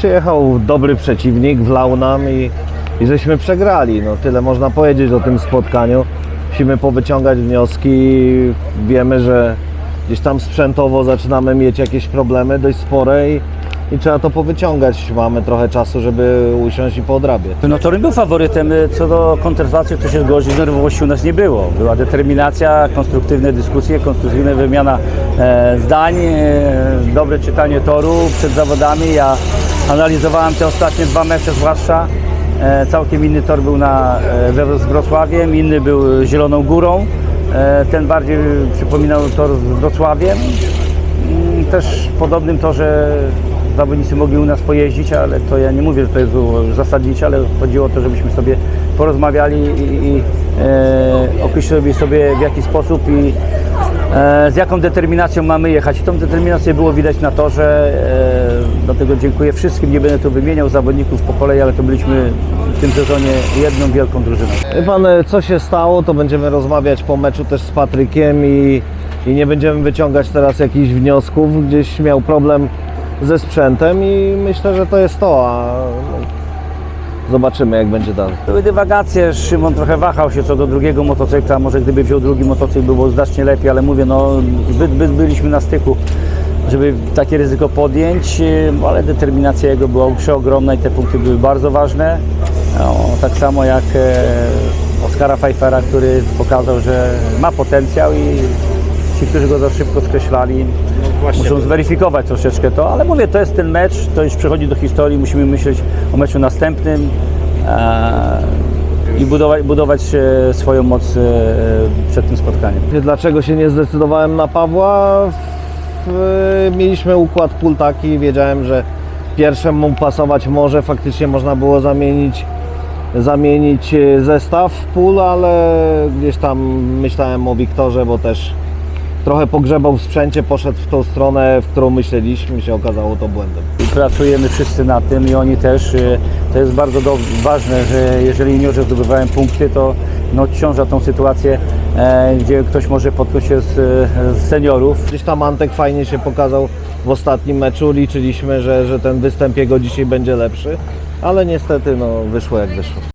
przyjechał dobry przeciwnik, wlał nam i, i żeśmy przegrali. No, tyle można powiedzieć o tym spotkaniu. Musimy powyciągać wnioski. Wiemy, że gdzieś tam sprzętowo zaczynamy mieć jakieś problemy dość spore i, i trzeba to powyciągać. Mamy trochę czasu, żeby usiąść i poodrabiać. No Torun był faworytem, y, co do kontrastacji to się zgodzi, nerwowości u nas nie było. Była determinacja, konstruktywne dyskusje, konstruktywna wymiana e, zdań, e, dobre czytanie toru przed zawodami. Ja analizowałem te ostatnie dwa mecze zwłaszcza. E, całkiem inny tor był na, e, we- z Wrocławiem, inny był Zieloną Górą. E, ten bardziej przypominał tor z Wrocławiem. Mm, Też w podobnym torze zawodnicy mogli u nas pojeździć, ale to ja nie mówię, że to jest zasadnicze, ale chodziło o to, żebyśmy sobie porozmawiali i, i e, określili sobie w jaki sposób i z jaką determinacją mamy jechać. I tą determinację było widać na torze, e, dlatego dziękuję wszystkim, nie będę tu wymieniał zawodników po kolei, ale to byliśmy w tym sezonie jedną wielką drużyną. Wie pan, e, co się stało, to będziemy rozmawiać po meczu też z Patrykiem i, i nie będziemy wyciągać teraz jakichś wniosków. Gdzieś miał problem ze sprzętem i myślę, że to jest to, a zobaczymy jak będzie dalej. Były dywagacje, Szymon trochę wahał się co do drugiego motocykla, może gdyby wziął drugi motocykl było znacznie lepiej, ale mówię, no zbyt, zbyt byliśmy na styku, żeby takie ryzyko podjąć, Yy, ale determinacja jego była przeogromna i te punkty były bardzo ważne. No, tak samo jak e, Oskara Pfeiffera, który pokazał, że ma potencjał i ci, którzy go za szybko skreślali, muszą zweryfikować troszeczkę to, ale mówię, to jest ten mecz, to już przechodzi do historii, musimy myśleć o meczu następnym e, i budować, budować e, swoją moc e, przed tym spotkaniem. Dlaczego się nie zdecydowałem na Pawła? Mieliśmy układ pól taki, wiedziałem, że pierwszym mógł pasować może, faktycznie można było zamienić, zamienić zestaw pól, ale gdzieś tam myślałem o Wiktorze, bo też trochę pogrzebał w sprzęcie, poszedł w tą stronę, w którą myśleliśmy się okazało to błędem. Pracujemy wszyscy na tym i oni też. e, To jest bardzo do, ważne, że jeżeli juniorzy zdobywają punkty, to no, odciąża tą sytuację, e, gdzie ktoś może potknąć się z, z seniorów. Gdzieś tam Antek fajnie się pokazał w ostatnim meczu, liczyliśmy, że, że ten występ jego dzisiaj będzie lepszy, ale niestety no, wyszło jak wyszło.